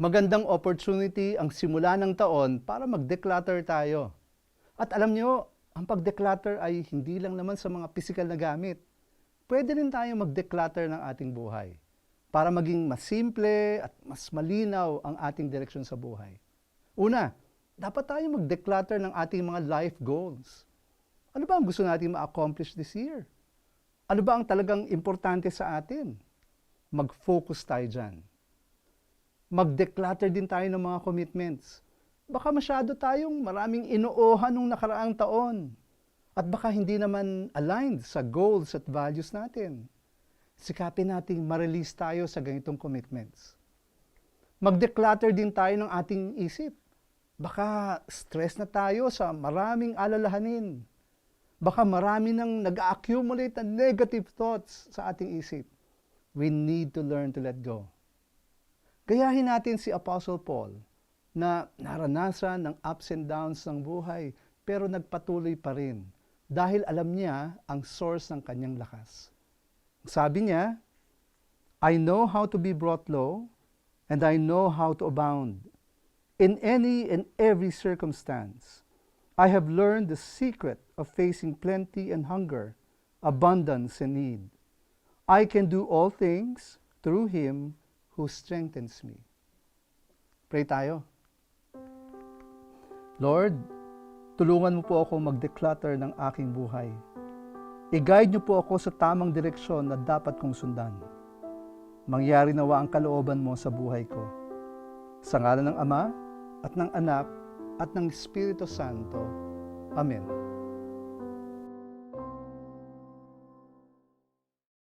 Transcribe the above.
Magandang opportunity ang simula ng taon para mag-declutter tayo. At alam nyo, ang pag-declutter ay hindi lang naman sa mga physical na gamit. Pwede rin tayo mag-declutter ng ating buhay para maging mas simple at mas malinaw ang ating direksyon sa buhay. Una, dapat tayo mag-declutter ng ating mga life goals. Ano ba ang gusto natin ma-accomplish this year? Ano ba ang talagang importante sa atin? Mag-focus tayo dyan mag-declutter din tayo ng mga commitments. Baka masyado tayong maraming inoohan nung nakaraang taon. At baka hindi naman aligned sa goals at values natin. Sikapin nating ma-release tayo sa ganitong commitments. Mag-declutter din tayo ng ating isip. Baka stress na tayo sa maraming alalahanin. Baka marami nang nag-accumulate na negative thoughts sa ating isip. We need to learn to let go. Gayahin natin si Apostle Paul na naranasan ng ups and downs ng buhay pero nagpatuloy pa rin dahil alam niya ang source ng kanyang lakas. Sabi niya, I know how to be brought low and I know how to abound. In any and every circumstance, I have learned the secret of facing plenty and hunger, abundance and need. I can do all things through Him who strengthens me. Pray tayo. Lord, tulungan mo po ako mag-declutter ng aking buhay. I-guide niyo po ako sa tamang direksyon na dapat kong sundan. Mangyari nawa ang kalooban mo sa buhay ko. Sa ngalan ng Ama at ng Anak at ng Espiritu Santo. Amen.